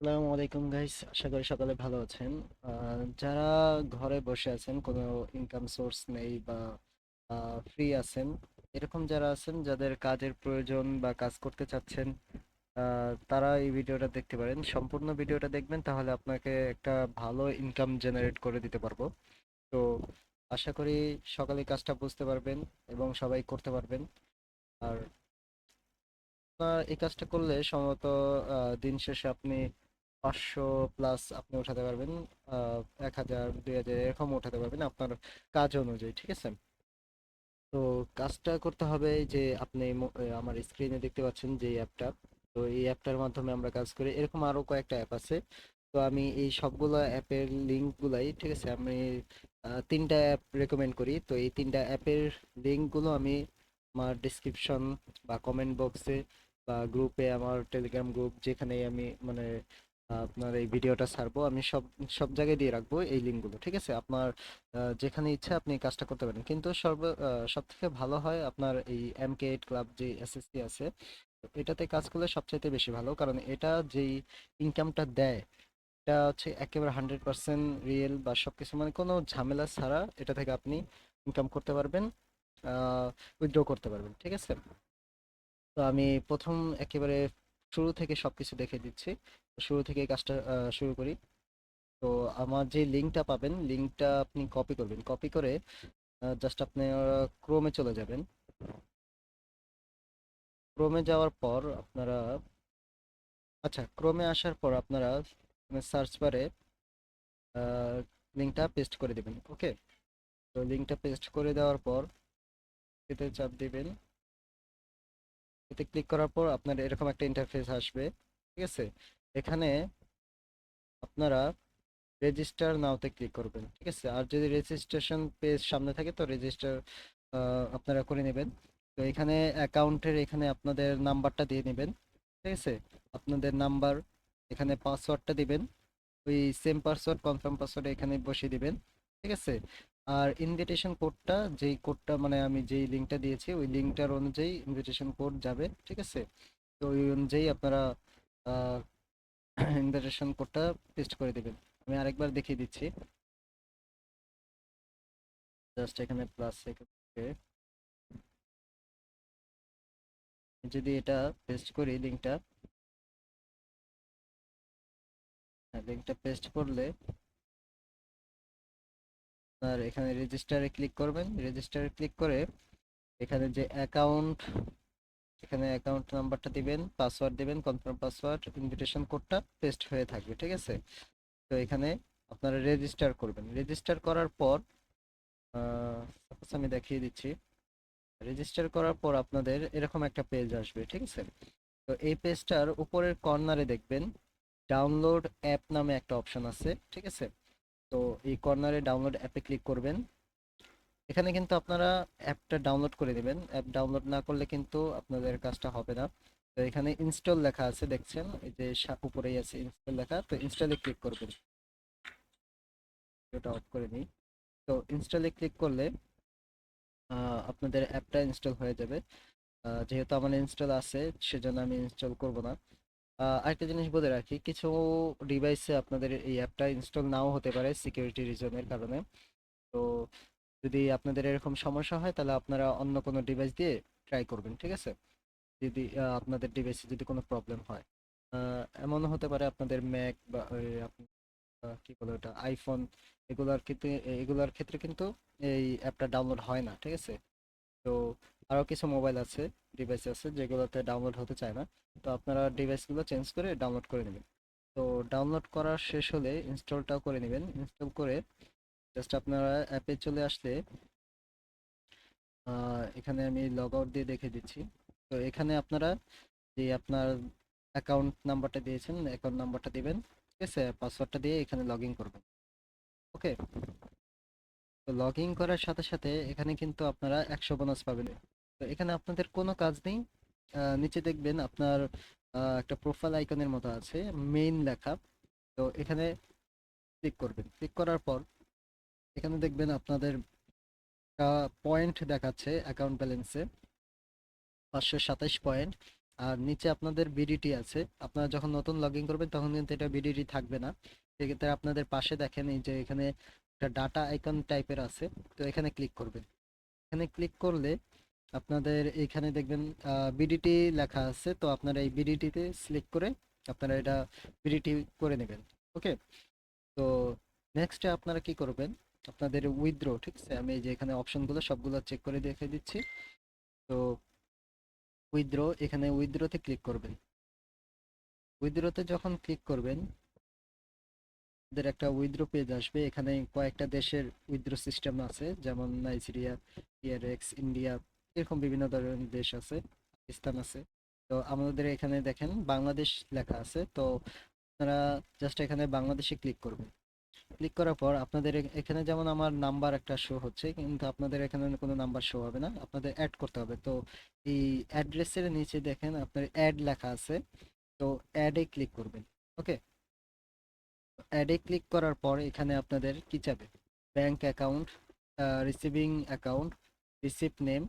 আসসালামু আলাইকুম গাইস আশা করি সকালে ভালো আছেন। যারা ঘরে বসে আছেন, কোনো ইনকাম সোর্স নেই বা ফ্রি আছেন, এরকম যারা আছেন, যাদের কাজের প্রয়োজন বা কাজ করতে চাচ্ছেন তারা এই ভিডিওটা দেখতে পারেন। সম্পূর্ণ ভিডিওটা দেখবেন, তাহলে আপনাকে একটা ভালো ইনকাম জেনারেট করে দিতে পারব। তো, আশা করি সকালে কাজটা বুঝতে পারবেন এবং সবাই করতে পারবেন। আর এই কাজটা করলে সম্ভবত দিন শেষে আপনি পাঁচশো প্লাস আপনি উঠাতে পারবেন এক হাজার, দুই হাজার এরকম উঠাতে পারবেন আপনার কাজ অনুযায়ী, ঠিক আছে? তো কাজটা করতে হবে যে আপনি আমার স্ক্রিনে দেখতে পাচ্ছেন যে অ্যাপটা তো এই অ্যাপটার মাধ্যমে আমরা কাজ করি। এরকম আরও কয়েকটা অ্যাপ আছে। তো আমি এই সবগুলো অ্যাপের লিঙ্ক গুলাই ঠিক আছে? আমি তিনটা অ্যাপ রেকমেন্ড করি। তো এই তিনটা অ্যাপের লিঙ্কগুলো আমি আমার ডিসক্রিপশন বা কমেন্ট বক্সে বা গ্রুপে আমার টেলিগ্রাম গ্রুপ যেখানে আমি মানে আপনার এই ভিডিওটা ছাড়বো, আমি সব সব জায়গায় দিয়ে রাখব এই লিঙ্কগুলো, ঠিক আছে? আপনার যেখানে ইচ্ছা আপনি কাজটা করতে পারেন। কিন্তু সর্ব সব থেকে ভালো হয় আপনার এই এম কে এইট ক্লাব যে এসএসসি আছে এটাতে কাজ করলে সবচাইতে বেশি ভালো। কারণ এটা যেই ইনকামটা দেয়, এটা হচ্ছে একেবারে হান্ড্রেড পার্সেন্ট রিয়েল বা সবকিছু মানে কোনো ঝামেলা ছাড়া এটা থেকে আপনি ইনকাম করতে পারবেন উইথড্র করতে পারবেন, ঠিক আছে? তো আমি প্রথম একেবারে শুরু থেকে সবকিছু দেখে দিচ্ছি। শুরু থেকে কাজটা শুরু করি। তো আমার যে লিঙ্কটা পাবেন, লিঙ্কটা আপনি কপি করবেন। কপি করে জাস্ট আপনি ক্রোমে চলে যাবেন। ক্রোমে যাওয়ার পর আপনারা আচ্ছা ক্রোমে আসার পর আপনারা সার্চ বারে লিঙ্কটা পেস্ট করে দিবেন ওকে তো লিঙ্কটা পেস্ট করে দেওয়ার পর, এতে চাপ দিবেন। এতে ক্লিক করার পর আপনার এরকম একটা ইন্টারফেস আসবে, ঠিক আছে? এখানে আপনারা রেজিস্টার নাওতে ক্লিক করবেন, ঠিক আছে? আর যদি রেজিস্ট্রেশন পেজ সামনে থাকে তো রেজিস্টার আপনারা করে নেবেন। তো এখানে অ্যাকাউন্টের এখানে আপনাদের নাম্বারটা দিয়ে নেবেন, ঠিক আছে? আপনাদের নাম্বার, এখানে পাসওয়ার্ডটা দিবেন। ওই সেম পাসওয়ার্ড কনফার্ম পাসওয়ার্ড এখানে বসিয়ে দিবেন, ঠিক আছে? আর ইনভিটেশন কোডটা যেই কোডটা মানে আমি যেই লিঙ্কটা দিয়েছি, ওই লিঙ্কটার অনুযায়ী ইনভিটেশন কোড যাবে, ঠিক আছে? তো ওই অনুযায়ী আপনারা ইনভিটেশন কোডটা পেস্ট করে দিবেন। আমি আরেকবার দেখিয়ে দিচ্ছি। জাস্ট এখানে প্লাস যদি এটা পেস্ট করি লিঙ্কটা লিঙ্কটা পেস্ট করলে আর এখানে রেজিস্টারে ক্লিক করবেন। রেজিস্টারে ক্লিক করে এখানে যে অ্যাকাউন্ট এখানে অ্যাকাউন্ট নাম্বারটা দিবেন পাসওয়ার্ড দিবেন কনফার্ম পাসওয়ার্ড ইনভিটেশন কোডটা পেস্ট হয়ে থাকবে, ঠিক আছে? তো এখানে আপনারা রেজিস্টার করবেন। রেজিস্টার করার পর আমি দেখিয়ে দিচ্ছি। রেজিস্টার করার পর আপনাদের এরকম একটা পেজ আসবে, ঠিক আছে? তো এই পেজটার উপরের কর্নারে দেখবেন ডাউনলোড অ্যাপ নামে একটা অপশন আছে, ঠিক আছে? তো এই কর্নারে ডাউনলোড অ্যাপে ক্লিক করবেন। এখানে কিন্তু আপনারা অ্যাপটা ডাউনলোড করে নেবেন অ্যাপ ডাউনলোড না করলে কিন্তু আপনাদের কাজটা হবে না। তো এখানে ইনস্টল লেখা আছে, দেখছেন? এই যে উপরেই আছে ইনস্টল লেখা। তো ইনস্টলে ক্লিক করবেন। ওটা অফ করে নিই তো ইনস্টলে ক্লিক করলে আপনাদের অ্যাপটা ইনস্টল হয়ে যাবে। যেহেতু আমার ইনস্টল আছে, সেজন্য আমি ইনস্টল করব না। আরেকটা জিনিস বলে রাখি কিছু ডিভাইসে আপনাদের এই অ্যাপটা ইনস্টল নাও হতে পারে সিকিউরিটি রিজনের কারণে। তো যদি আপনাদের এরকম সমস্যা হয় তাহলে আপনারা অন্য কোনো ডিভাইস দিয়ে ট্রাই করবেন ঠিক আছে? যদি আপনাদের ডিভাইসে যদি কোনো প্রবলেম হয়। আহ, এমনও হতে পারে আপনাদের ম্যাক বা কি বলে ওটা আইফোন এগুলার ক্ষেত্রে এগুলার ক্ষেত্রে কিন্তু এই অ্যাপটা ডাউনলোড হয় না ঠিক আছে? তো আরও কিছু মোবাইল আছে ডিভাইস আছে যেগুলোতে ডাউনলোড হতে চায় না। তো আপনারা ডিভাইসগুলো চেঞ্জ করে ডাউনলোড করে নেবেন। তো ডাউনলোড করা শেষ হলে ইনস্টলটাও করে নেবেন। ইনস্টল করে জাস্ট আপনারা অ্যাপে চলে আসলে এখানে আমি লগ আউট দিয়ে দেখে দিচ্ছি। তো এখানে আপনারা যে আপনার অ্যাকাউন্ট নাম্বারটা দিয়েছেন অ্যাকাউন্ট নাম্বারটা দিবেন, ঠিক আছে? পাসওয়ার্ডটা দিয়ে এখানে লগ ইন করবেন। ওকে তো লগ ইন করার সাথে সাথে এখানে কিন্তু আপনারা একশো বোনাস পাবেন। এখানে আপনাদের কোনো কাজ নেই। নিচে দেখবেন আপনার একটা প্রোফাইল আইকনের মতো আছে মেইন লেখা। তো এখানে ক্লিক করবেন। ক্লিক করার পর এখানে দেখবেন আপনাদের পয়েন্ট দেখাচ্ছে অ্যাকাউন্ট ব্যালেন্সে পাঁচশো সাতাশ পয়েন্ট আর নিচে আপনাদের বিডিটি আছে। আপনারা যখন নতুন লগ ইন করবেন, তখন কিন্তু এটা বিডিটি থাকবে না। সেক্ষেত্রে আপনাদের পাশে দেখেন এই যে এখানে একটা ডাটা আইকন টাইপের আছে। তো এখানে ক্লিক করবেন। এখানে ক্লিক করলে আপনাদের এখানে দেখবেন বিডিটি লেখা আছে, তো আপনারা এই বিডিটিতে সিলেক্ট করে আপনারা এটা বিডিটি করে নেবেন ওকে তো নেক্সটে আপনারা কি করবেন, আপনাদের উইথড্র ঠিক আছে? আমি যে এখানে অপশনগুলো সবগুলো চেক করে দেখে দিচ্ছি। তো উইথড্র এখানে উইথড্রতে ক্লিক করবেন। উইথড্রতে যখন ক্লিক করবেন আপনাদের একটা উইথড্র পেজ আসবে। এখানে কয়েকটা দেশের উইথড্র সিস্টেম আছে, যেমন নাইজেরিয়া টিআরএক্স ইন্ডিয়া এরকম বিভিন্ন ধরনের দেশ আছে, পাকিস্তান আছে। তো আমাদের এখানে দেখেন বাংলাদেশ লেখা আছে। তো আপনারা জাস্ট এখানে বাংলাদেশে ক্লিক করবেন। ক্লিক করার পর আপনাদের এখানে যেমন আমার নাম্বার একটা শো হচ্ছে, কিন্তু আপনাদের এখানে কোনো নাম্বার শো হবে না। আপনাদের অ্যাড করতে হবে। তো এই অ্যাড্রেসের নিচে দেখেন আপনার অ্যাড লেখা আছে। তো অ্যাডে ক্লিক করবেন। ওকে অ্যাডে ক্লিক করার পর এখানে আপনাদের কি চাবে? Bank account receiving account receipt name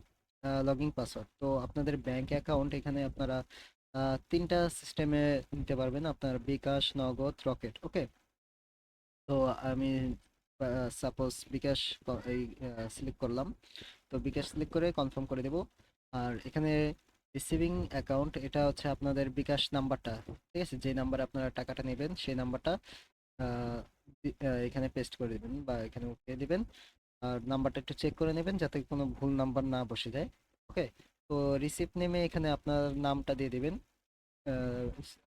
login password তো আপনাদের ব্যাংক অ্যাকাউন্ট এখানে আপনারা তিনটা সিস্টেমে নিতে পারবেন। আপনার বিকাশ, নগদ, রকেট ওকে তো আমি সাপোজ বিকাশ এই সিলেক্ট করলাম। তো বিকাশ সিলেক্ট করে কনফার্ম করে দেব। আর এখানে রিসিভিং অ্যাকাউন্ট এটা হচ্ছে আপনাদের বিকাশ নাম্বারটা, ঠিক আছে? যে নাম্বারে আপনারা টাকাটা নেবেন, সেই নাম্বারটা এখানে পেস্ট করে দিবেন বা এখানে উঠিয়ে দিবেন। আর নাম্বারটা একটু চেক করে নেবেন যাতে কোনো ভুল নাম্বার না বসে যায়। ওকে তো রিসিপ্ট নেমে এখানে আপনার নামটা দিয়ে দেবেন।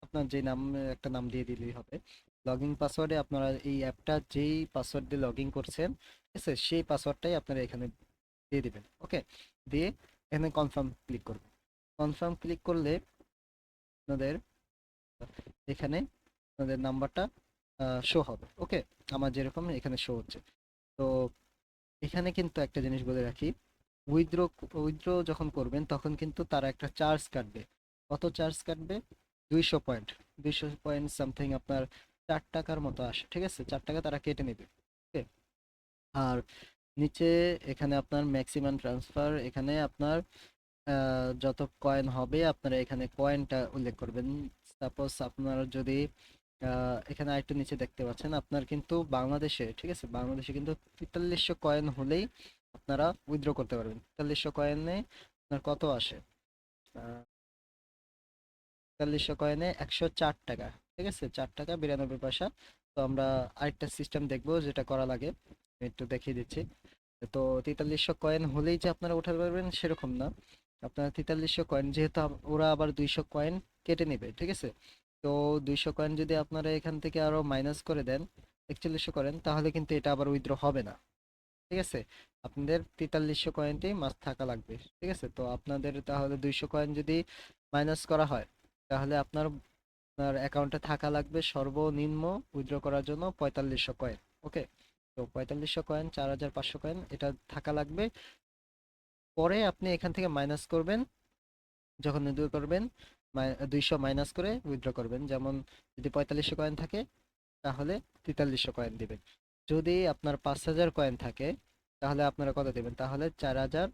আপনার যে নাম, একটা নাম দিয়ে দিলেই হবে। লগ ইন পাসওয়ার্ডে আপনারা এই অ্যাপটা যেই পাসওয়ার্ড দিয়ে লগ ইন করছেন, ঠিক আছে? সেই পাসওয়ার্ডটাই আপনারা এখানে দিয়ে দেবেন। ওকে দিয়ে এখানে কনফার্ম ক্লিক করবেন। কনফার্ম ক্লিক করলে আপনাদের এখানে আপনাদের নাম্বারটা শো হবে। ওকে আমার যেরকম এখানে শো হচ্ছে। তো এখানে কিন্তু একটা জিনিস বলে রাখি উইথড্র উইথড্র যখন করবেন তখন কিন্তু তারা একটা চার্জ কাটবে। কত চার্জ কাটবে? দুইশো পয়েন্ট দুইশো পয়েন্ট সামথিং আপনার চার টাকার মতো আসে, ঠিক আছে? চার টাকা তারা কেটে নেবে, ওকে? আর নিচে এখানে আপনার ম্যাক্সিমাম ট্রান্সফার এখানে আপনার যত কয়েন হবে আপনারা এখানে কয়েনটা উল্লেখ করবেন। সাপোজ আপনার যদি এখানে আরেকটু নিচে দেখতে পাচ্ছেন, আপনার কিন্তু বাংলাদেশে, ঠিক আছে, বাংলাদেশে কিন্তু তেতাল্লিশশো কয়েন হলেই আপনারা উইথড্র করতে পারবেন। তেতাল্লিশশো কয়েনে আপনার কত আসে? তেতাল্লিশশো কয়েনে একশো চার টাকা, ঠিক আছে, চার টাকা বিরানব্বই পয়সা। তো আমরা আরেকটা সিস্টেম দেখব যেটা করা লাগে একটু দেখিয়ে দিচ্ছি। তো তেতাল্লিশশো কয়েন হলেই যে আপনারা উঠাতে পারবেন সেরকম না। আপনার তেতাল্লিশশো কয়েন যেহেতু ওরা আবার দুইশো কয়েন কেটে নেবে, ঠিক আছে। তো দুইশো কয়েন যদি আপনারা এখান থেকে আরও মাইনাস করে দেন, একচল্লিশশো করেন, তাহলে কিন্তু এটা আবার উইথড্র হবে না। ঠিক আছে? আপনাদের তেতাল্লিশশো কয়েনটি মাস থাকা লাগবে। ঠিক আছে? তো আপনাদের তাহলে দুইশো কয়েন যদি মাইনাস করা হয়, তাহলে আপনার আপনার অ্যাকাউন্টে থাকা লাগবে সর্বনিম্ন উইথড্র করার জন্য পঁয়তাল্লিশশো কয়েন ওকে তো পঁয়তাল্লিশশো কয়েন চার হাজার পাঁচশো কয়েন এটা থাকা লাগবে। পরে আপনি এখান থেকে মাইনাস করবেন, যখন উইথড্র করবেন দুইশো মাইনাস করে উইথড্র করবেন। যেমন যদি পঁয়তাল্লিশশো কয়েন থাকে, তাহলে তেতাল্লিশশো কয়েন দিবেন। যদি আপনার পাঁচ হাজার কয়েন থাকে, তাহলে আপনারা কত দেবেন? তাহলে চার হাজার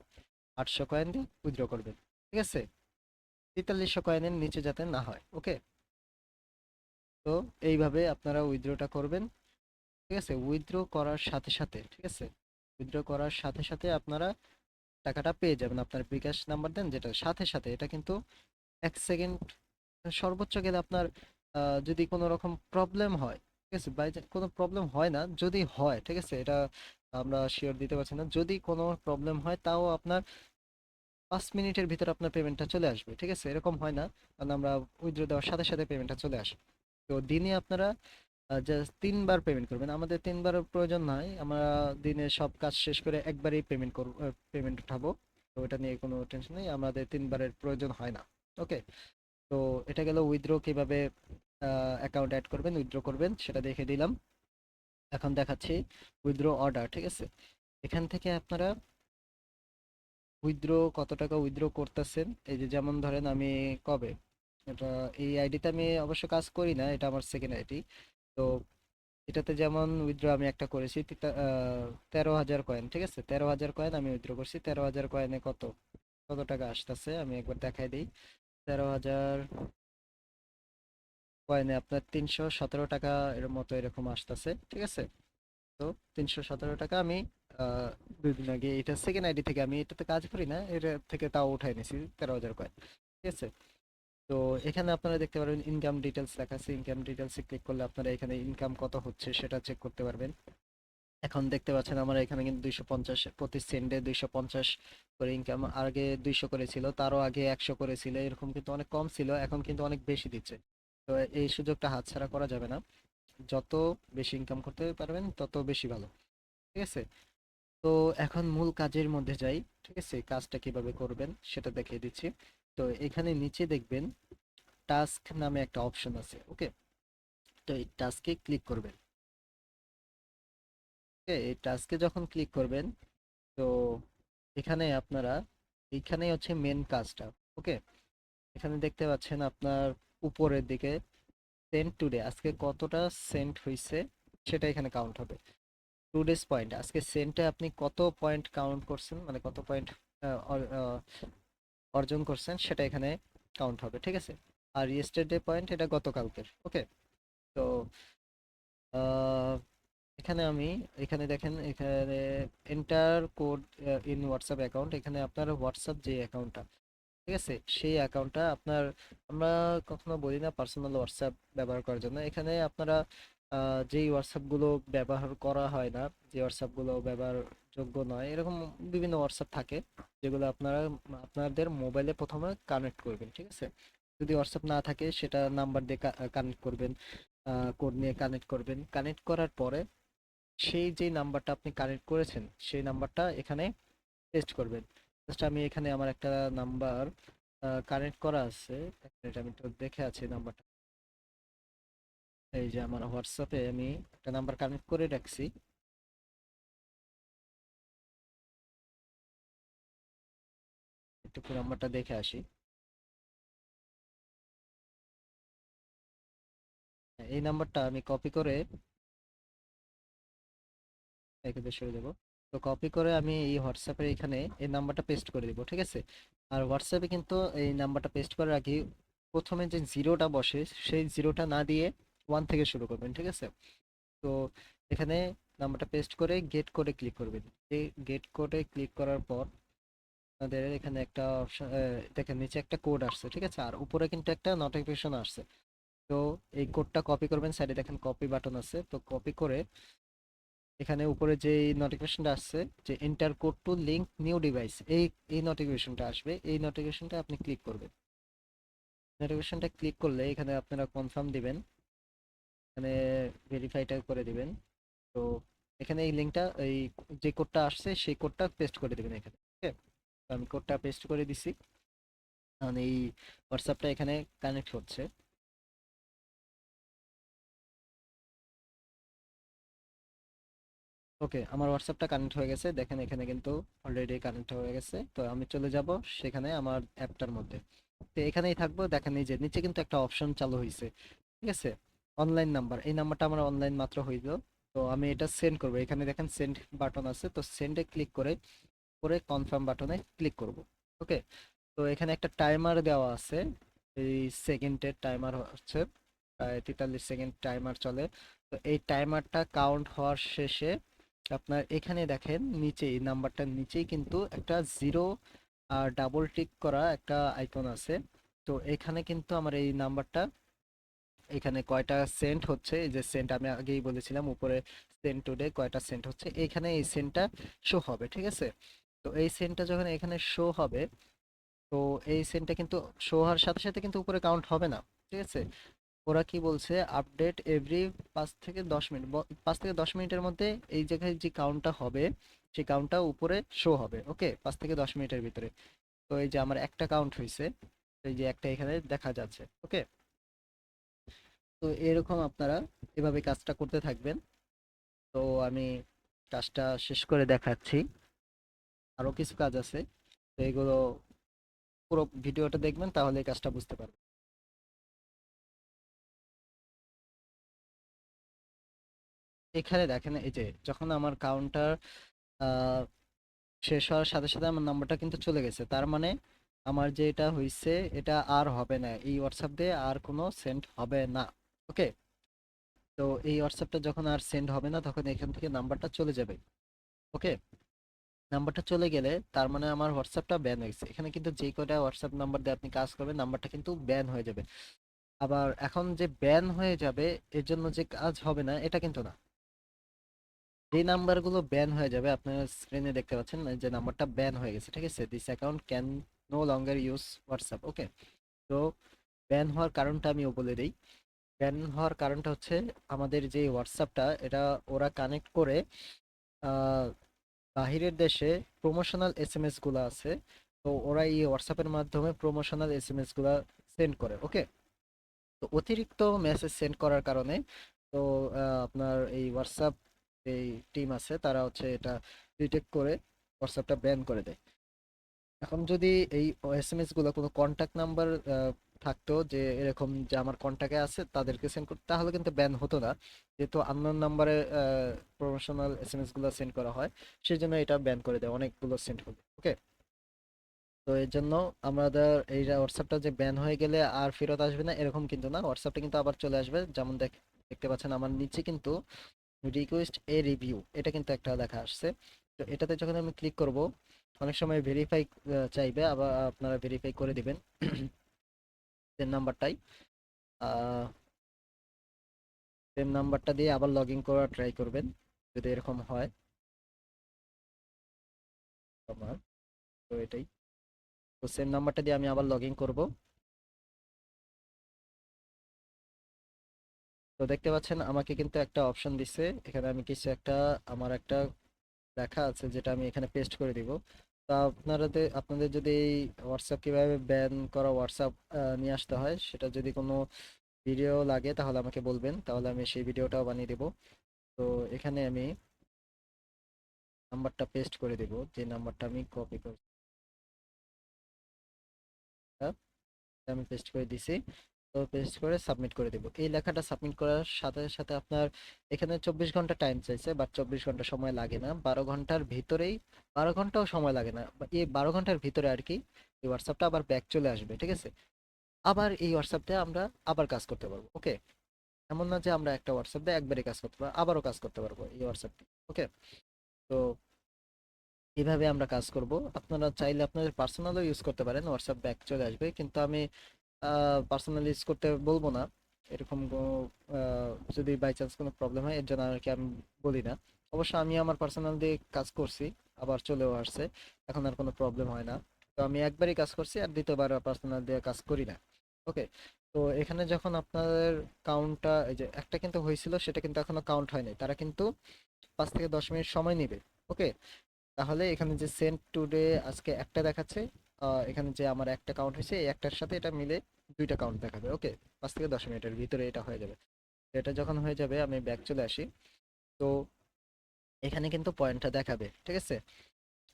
আটশো কয়েন দিয়ে উইথড্র করবেন। ঠিক আছে? তেতাল্লিশশো কয়েনের নিচে যাতে না হয় ওকে তো এইভাবে আপনারা উইথড্রটা করবেন। ঠিক আছে? উইথড্র করার সাথে সাথে, ঠিক আছে? উইথড্র করার সাথে সাথে আপনারা টাকাটা পেয়ে যাবেন। আপনার বিকাশ নাম্বার দেন, যেটা সাথে সাথে, এটা কিন্তু এক সেকেন্ড, সর্বোচ্চ গেলে আপনার যদি কোনো রকম প্রবলেম হয়, ঠিক আছে বাই কোনো প্রবলেম হয় না, যদি হয়, ঠিক আছে, এটা আমরা শিওর দিতে পারছি না, যদি কোনো প্রবলেম হয়, তাও আপনার পাঁচ মিনিটের ভিতরে আপনার পেমেন্টটা চলে আসবে, ঠিক আছে, এরকম হয় না, কারণ আমরা উইথড্র দেওয়ার সাথে সাথে পেমেন্টটা চলে আসে। তো দিনে আপনারা জাস্ট তিনবার পেমেন্ট করবেন, আমাদের তিনবারের প্রয়োজন নয় আমরা দিনে সব কাজ শেষ করে একবারই পেমেন্ট করব পেমেন্ট উঠাবো, তো এটা নিয়ে কোনো টেনশন নেই, আমাদের তিনবারের প্রয়োজন হয় না। ওকে তো এটা গেল উইথড্র কীভাবে অ্যাকাউন্ট অ্যাড করবেন উইথড্র করবেন, সেটা দেখে দিলাম। এখন দেখাচ্ছি উইথড্র অর্ডার ঠিক আছে? এখান থেকে আপনারা উইথড্র কত টাকা উইথড্র করতেছেন? এই যে যেমন ধরেন আমি কবে? এটা, এই আইডিতে আমি অবশ্য কাজ করি না, এটা আমার সেকেন্ড আইডি তো এটাতে যেমন উইথড্র আমি একটা করেছি তেরো হাজার কয়েন ঠিক আছে? তেরো হাজার কয়েন আমি উইথড্র করছি, তেরো হাজার কয়েনে কত কত টাকা আসতেছে? আমি একবার দেখাই দিই। তেরো হাজার কয়েনে আপনার তিনশো সতেরো টাকা এর মতো এরকম আসতেছে, ঠিক আছে? তো তিনশো সতেরো টাকা আমি দুই দিন আগে এটা সেকেন্ড আইডি থেকে আমি এটাতে কাজ করি না এটা থেকে তাও উঠাই নিয়েছি তেরো হাজার কয়েন, ঠিক আছে? তো এখানে আপনারা দেখতে পারবেন ইনকাম ডিটেলস লেখা আছে ইনকাম ডিটেলসে ক্লিক করলে আপনারা এখানে ইনকাম কত হচ্ছে সেটা চেক করতে পারবেন। এখন দেখতে পাচ্ছেন আমার এখানে কিন্তু দুইশো পঞ্চাশ, প্রতি সেন্টে দুইশো পঞ্চাশ করে ইনকাম আগে দুইশো করেছিল, তারও আগে একশো করেছিল, এরকম কিন্তু অনেক কম ছিল, এখন কিন্তু অনেক বেশি দিচ্ছে। তো এই সুযোগটা হাতছাড়া করা যাবে না। যত বেশি ইনকাম করতে পারবেন, তত বেশি ভালো, ঠিক আছে? তো এখন মূল কাজের মধ্যে যাই, ঠিক আছে? কাজটা কীভাবে করবেন সেটা দেখিয়ে দিচ্ছি। তো এখানে নিচে দেখবেন টাস্ক নামে একটা অপশন আছে ওকে তো এই টাস্কে ক্লিক করবেন। এই টাস্কে যখন ক্লিক করবেন, তো এখানে আপনারা, এইখানেই হচ্ছে মেন কাজটা ওকে এখানে দেখতে পাচ্ছেন আপনার উপরের দিকে সেন্ট টুডে আজকে কতটা সেন্ট হয়েছে সেটা এখানে কাউন্ট হবে। টু ডেজ পয়েন্ট আজকে সেন্টে আপনি কত পয়েন্ট কাউন্ট করছেন মানে কত পয়েন্ট অর্জন করছেন সেটা এখানে কাউন্ট হবে, ঠিক আছে? আর ইয়েস্টারডে পয়েন্ট এটা গতকালকের ওকে তো এখানে আমি, এখানে দেখেন, এখানে enter code in WhatsApp account এখানে আপনার হোয়াটসঅ্যাপ যে অ্যাকাউন্টটা ঠিক আছে? সেই অ্যাকাউন্টটা আপনার, আমরা কখনো বলি না পার্সোনাল হোয়াটসঅ্যাপ ব্যবহার করার জন্য। এখানে আপনারা যেই হোয়াটসঅ্যাপগুলো ব্যবহার করা হয় না, যে হোয়াটসঅ্যাপগুলো ব্যবহারযোগ্য নয়, এরকম বিভিন্ন হোয়াটসঅ্যাপ থাকে, যেগুলো আপনারা, আপনাদের মোবাইলে প্রথমে কানেক্ট করবেন, ঠিক আছে? যদি হোয়াটসঅ্যাপ না থাকে, সেটা নাম্বার দিয়ে কানেক্ট করবেন কোড নিয়ে কানেক্ট করবেন। কানেক্ট করার পরে সেই যে নাম্বারটা আপনি কানেক্ট করেছেন, সেই নাম্বারটা এখানে পেস্ট করবেন। জাস্ট আমি এখানে আমার একটা নাম্বার কানেক্ট করা আছে। আমি একটু দেখে আছি নাম্বারটা। এই যে আমার হোয়াটসঅ্যাপে আমি একটা নাম্বার কানেক্ট করে রাখছি। একটু নাম্বারটা দেখে আসি। এই নাম্বারটা আমি কপি করে এখানে সরে দেবো। তো কপি করে আমি এই হোয়াটসঅ্যাপের এখানে এই নাম্বারটা পেস্ট করে দিব, ঠিক আছে? আর হোয়াটসঅ্যাপে কিন্তু এই নাম্বারটা পেস্ট করার আগে প্রথমে যে জিরোটা বসে, সেই জিরোটা না দিয়ে ওয়ান থেকে শুরু করবেন, ঠিক আছে? তো এখানে নাম্বারটা পেস্ট করে গেট কোডে ক্লিক করবেন। এই গেট কোডে ক্লিক করার পর আপনাদের এখানে একটা অপশন দেখেন নিচে একটা কোড আসছে, ঠিক আছে? আর উপরে কিন্তু একটা নোটিফিকেশন আসছে। তো এই কোডটা কপি করবেন সাইডে দেখেন কপি বাটন আছে। তো কপি করে এখানে উপরে যে নোটিফিকেশনটা আসছে, যে enter code to link new device এই এই নোটিফিকেশনটা আসবে, এই নোটিফিকেশনটা আপনি ক্লিক করবেন। নোটিফিকেশনটা ক্লিক করলে এখানে আপনারা কনফার্ম দিবেন, এখানে ভেরিফাইটা করে দিবেন। তো এখানে এই লিঙ্কটা এই যে কোডটা আসছে, সেই কোডটা পেস্ট করে দিবেন এখানে ওকে তো আমি কোডটা পেস্ট করে দিছি। কারণ এই হোয়াটসঅ্যাপটা এখানে কানেক্ট হচ্ছে। ওকে, আমার হোয়াটসঅ্যাপটা কানেক্ট হয়ে গেছে। দেখেন, এখানে কিন্তু অলরেডি কানেক্ট হয়ে গেছে। তো আমি চলে যাব সেখানে আমার অ্যাপটার মধ্যে। তো এখানেই থাকব। দেখেন, এই যে নিচে কিন্তু একটা অপশন চালু হয়েছে ঠিক আছে? অনলাইন নাম্বার এই নাম্বারটা আমার অনলাইন মাত্র হইল। তো আমি এটা সেন্ড করব। এখানে দেখেন সেন্ড বাটন আছে। তো সেন্ডে ক্লিক করে করে কনফার্ম বাটনে ক্লিক করব। ওকে? তো এখানে একটা টাইমার দেওয়া আছে। এই সেকেন্ডের টাইমার হচ্ছে তেতাল্লিশ সেকেন্ড টাইমার চলে। তো এই টাইমারটা কাউন্ট হওয়ার শেষে আপনার এখানে দেখেন নিচে এই নাম্বারটার নিচেই কিন্তু একটা জিরো আর ডাবল টিক করা একটা আইকন আছে। তো এখানে কিন্তু আমার এই নাম্বারটা, এখানে কয়টা সেন্ট হচ্ছে, এই যে সেন্ট আমি আগেই বলেছিলাম, উপরে সেন্ট টুডে কয়টা সেন্ট হচ্ছে, এখানে এই সেন্টটা শো হবে, ঠিক আছে? তো এই সেন্টটা যখন এখানে শো হবে, তো এই সেন্টটা কিন্তু শো হওয়ার সাথে সাথে কিন্তু উপরে কাউন্ট হবে না, ঠিক আছে? ওরা কি বলছে আপডেট এভরি পাঁচ থেকে দশ মিনিট পাঁচ থেকে দশ মিনিটের মধ্যে এই জায়গায় যে কাউন্টটা হবে, সেই কাউন্টটা উপরে শো হবে ওকে পাঁচ থেকে দশ মিনিটের ভিতরে। তো এই যে আমার একটা কাউন্ট হয়েছে, এই যে একটা এখানে দেখা যাচ্ছে ওকে তো এরকম আপনারা এভাবে কাজটা করতে থাকবেন। তো আমি কাজটা শেষ করে দেখাচ্ছি। আরও কিছু কাজ আছে, তো এগুলো পুরো ভিডিওটা দেখবেন, তাহলে এই কাজটা বুঝতে পারবেন। এখানে দেখেন, এই যে যখন আমার কাউন্টার শেষ হওয়ার সাথে সাথে আমার নাম্বারটা কিন্তু চলে গেছে। তার মানে আমার যে এটা হয়েছে এটা আর হবে না। এই হোয়াটসঅ্যাপ দিয়ে আর কোনো সেন্ড হবে না। ওকে তো এই হোয়াটসঅ্যাপটা যখন আর সেন্ড হবে না, তখন এখান থেকে নাম্বারটা চলে যাবে। ওকে নাম্বারটা চলে গেলে তার মানে আমার হোয়াটসঅ্যাপটা ব্যান হয়ে গেছে। এখানে কিন্তু যে কয়টা হোয়াটসঅ্যাপ নাম্বার দিয়ে আপনি কাজ করবেন নাম্বারটা কিন্তু ব্যান হয়ে যাবে। আবার এখন যে ব্যান হয়ে যাবে, এর জন্য যে কাজ হবে না, এটা কিন্তু না। যে নাম্বারগুলো ব্যান হয়ে যাবে, আপনার স্ক্রিনে দেখতে পাচ্ছেন যে নাম্বারটা ব্যান হয়ে গেছে, ঠিক আছে? This account can no longer use WhatsApp okay তো ব্যান হওয়ার কারণটা আমিও বলে দিই। ব্যান হওয়ার কারণটা হচ্ছে, আমাদের যে হোয়াটসঅ্যাপটা এটা ওরা কানেক্ট করে বাহিরের দেশে প্রমোশনাল এস এম এসগুলো আছে, তো ওরা এই হোয়াটসঅ্যাপের মাধ্যমে প্রমোশনাল এস এম এসগুলা সেন্ড করে ওকে তো অতিরিক্ত মেসেজ সেন্ড করার কারণে, তো আপনার এই হোয়াটসঅ্যাপ এই টিম আছে, তারা হচ্ছে এটা ডিটেক্ট করে হোয়াটসঅ্যাপটা ব্যান করে দেয়। এখন যদি এই এস এম এসগুলো কোনো কন্ট্যাক্ট নাম্বার থাকতো যে এরকম যে আমার কন্ট্যাক্টে আছে, তাদেরকে সেন্ড করতে তাহলে কিন্তু ব্যান হতো না। যেহেতু আননোন নাম্বারে প্রমোশনাল এস এম এসগুলো সেন্ড করা হয় সেই জন্য এটা ব্যান করে দেয়, অনেকগুলো সেন্ড হবে ওকে তো এর জন্য আমাদের এই হোয়াটসঅ্যাপটা যে ব্যান হয়ে গেলে আর ফেরত আসবে না, এরকম কিন্তু না। হোয়াটসঅ্যাপটা কিন্তু আবার চলে আসবে। যেমন দেখ দেখতে পাচ্ছেন আমার নিচে কিন্তু রিকোয়েস্ট এ রিভিউ এটা কিন্তু একটা দেখা আসছে। তো এটাতে যখন আমি ক্লিক করব, অনেক সময় ভেরিফাই চাইবে, আবার আপনারা ভেরিফাই করে দিবেন। সেম নাম্বারটাই সেম নাম্বারটা দিয়ে আবার লগ ইন করার ট্রাই করবেন, যদি এরকম হয়। আমার, তো এটাই। তো সেম নাম্বারটা দিয়ে আমি আবার লগ ইন করব। তো দেখতে পাচ্ছেন আমাকে কিন্তু একটা অপশন দিছে। এখানে আমি কিছু একটা, আমার একটা লেখা আছে যেটা আমি এখানে পেস্ট করে দিব। তা আপনাদের আপনাদের যদি এই হোয়াটসঅ্যাপ কীভাবে ব্যান করা হোয়াটসঅ্যাপ নিয়ে আসতে হয়, সেটা যদি কোনো ভিডিও লাগে তাহলে আমাকে বলবেন, তাহলে আমি সেই ভিডিওটাও বানিয়ে দেব। তো এখানে আমি নাম্বারটা পেস্ট করে দেব, যে নাম্বারটা আমি কপি করছি। আমি পেস্ট করে দিছি। তো পেস্ট করে সাবমিট করে দেব। এই লেখাটা সাবমিট করার সাথে সাথে আপনার এখানে চব্বিশ ঘণ্টা টাইম চাইছে বাট চব্বিশ ঘণ্টা সময় লাগে না। বারো ঘণ্টার ভিতরেই, বারো ঘন্টাও সময় লাগে না। এই বারো ঘণ্টার ভিতরে আর কি এই হোয়াটসঅ্যাপটা আবার ব্যাক চলে আসবে, ঠিক আছে? আবার এই হোয়াটসঅ্যাপটা আমরা আবার কাজ করতে পারব ওকে এমন না যে আমরা একটা হোয়াটসঅ্যাপ দিয়ে একবারে কাজ করতে পারব, আবারও কাজ করতে পারব এই হোয়াটসঅ্যাপটি ওকে তো এইভাবে আমরা কাজ করব। আপনারা চাইলে আপনাদের পার্সোনালও ইউজ করতে পারেন হোয়াটসঅ্যাপ ব্যাক চলে আসবে। কিন্তু আমি পার্সোনাল ইউজ করতে বলব না। এরকম যদি বাই চান্স কোনো প্রবলেম হয়, এর জন্য আর কি আমি বলি না। অবশ্য আমি আমার পার্সোনাল দিয়ে কাজ করছি, আবার চলেও আসছে। এখন আর কোনো প্রবলেম হয় না। তো আমি একবারই কাজ করছি আর দ্বিতীয়বার পার্সোনাল দিয়ে কাজ করি না। ওকে তো এখানে যখন আপনাদের কাউন্টটা এই যে একটা কিন্তু হয়েছিল, সেটা কিন্তু এখনও কাউন্ট হয়নি। তারা কিন্তু পাঁচ থেকে দশ মিনিট সময় নেবে। ওকে তাহলে এখানে যে সেন্ট টুডে আজকে একটা দেখাচ্ছে এখানে যে আমার একটা কাউন্ট হয়েছে, এই একটার সাথে এটা মিলে দুইটা কাউন্ট দেখাবে ওকে পাঁচ থেকে দশ মিনিটের ভিতরে এটা হয়ে যাবে। এটা যখন হয়ে যাবে, আমি ব্যাক চলে আসি। তো এখানে কিন্তু পয়েন্টটা দেখাবে, ঠিক আছে?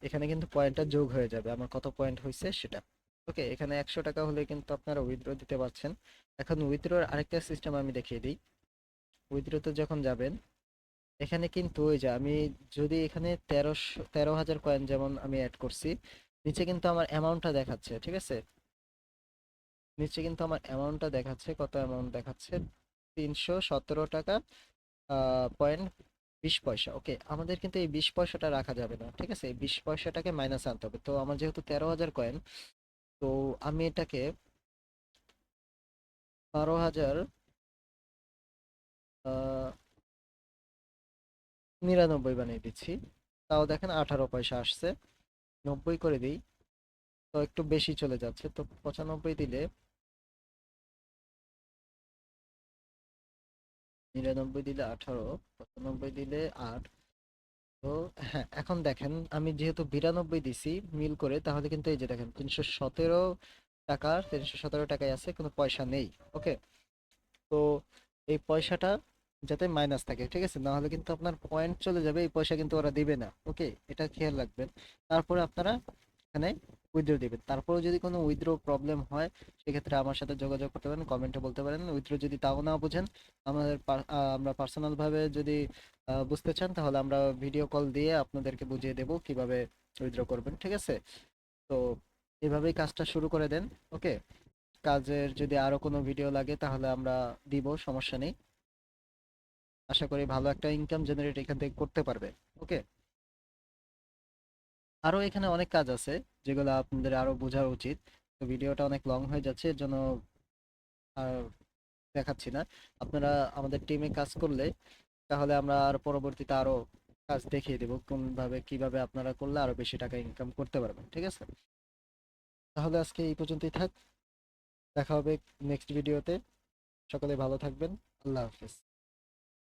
এখানে কিন্তু পয়েন্টটা যোগ হয়ে যাবে। আমার কত পয়েন্ট হয়েছে সেটা ওকে এখানে একশো টাকা হলে কিন্তু আপনারা উইথড্র দিতে পারছেন। এখন উইথড্রোর আরেকটা সিস্টেম আমি দেখিয়ে দিই। উইথড্রোতে যখন যাবেন, এখানে কিন্তু ওই যে আমি যদি এখানে তেরোশো, তেরো হাজার কয়েন যেমন আমি অ্যাড করছি নিচে কিন্তু আমার অ্যামাউন্টটা দেখাচ্ছে, ঠিক আছে? নিচে কিন্তু আমার অ্যামাউন্টটা দেখাচ্ছে, কত অ্যামাউন্ট দেখাচ্ছে? তিনশো সতেরো টাকা পয়েন্ট বিশ পয়সা ওকে আমাদের কিন্তু এই বিশ পয়সাটা রাখা যাবে না, ঠিক আছে? এই বিশ পয়সাটাকে মাইনাস আনতে হবে। তো আমার যেহেতু তেরো হাজার কয়েন তো আমি এটাকে বারো হাজার নিরানব্বই বানিয়ে দিচ্ছি। তাও দেখেন আঠারো পয়সা আসছে। নব্বই করে দিই। তো একটু বেশি চলে যাচ্ছে, তো পঁচানব্বই দিলে নিরানব্বই দিলে আঠারো, পঁচানব্বই দিলে আট। তো হ্যাঁ এখন দেখেন, আমি যেহেতু বিরানব্বই দিছি মিল করে, তাহলে কিন্তু এই যে দেখেন, তিনশো সতেরো টাকার তিনশো সতেরো টাকায় আছে, কোনো পয়সা নেই, ওকে? তো এই পয়সাটা যাতে মাইনাস থাকে, ঠিক আছে? না হলে কিন্তু আপনার পয়েন্ট চলে যাবে, এই পয়সা কিন্তু ওরা দিবে না ওকে এটা খেয়াল রাখবেন। তারপরে আপনারা এখানে উইথড্র দিবেন। তারপরেও যদি কোনো উইথড্র প্রবলেম হয়, সেক্ষেত্রে আমার সাথে যোগাযোগ করতে পারেন কমেন্টে বলতে পারেন। উইথড্র যদি তাও না বুঝেন, আমাদের আমরা পার্সোনাল ভাবে যদি বুঝতে চান, তাহলে আমরা ভিডিও কল দিয়ে আপনাদেরকে বুঝিয়ে দেব কীভাবে উইথড্র করবেন, ঠিক আছে? তো এভাবেই কাজটা শুরু করে দেন ওকে কাজের যদি আরও কোনো ভিডিও লাগে, তাহলে আমরা দিব, সমস্যা নেই। আশা করি ভালো একটা ইনকাম জেনারেট এখান থেকে করতে পারবে ওকে আরও এখানে অনেক কাজ আছে, যেগুলো আপনাদের আরও বোঝা উচিত। তো ভিডিওটা অনেক লং হয়ে যাচ্ছে, এর জন্য আর দেখাচ্ছি না। আপনারা আমাদের টিমে কাজ করলে, তাহলে আমরা আর পরবর্তীতে আরও কাজ দেখিয়ে দেবো কোন ভাবে কীভাবে আপনারা করলে আরও বেশি টাকা ইনকাম করতে পারবেন, ঠিক আছে? তাহলে আজকে এই পর্যন্তই থাক। দেখা হবে নেক্সট ভিডিওতে সকলে ভালো থাকবেন। আল্লাহ হাফেজ।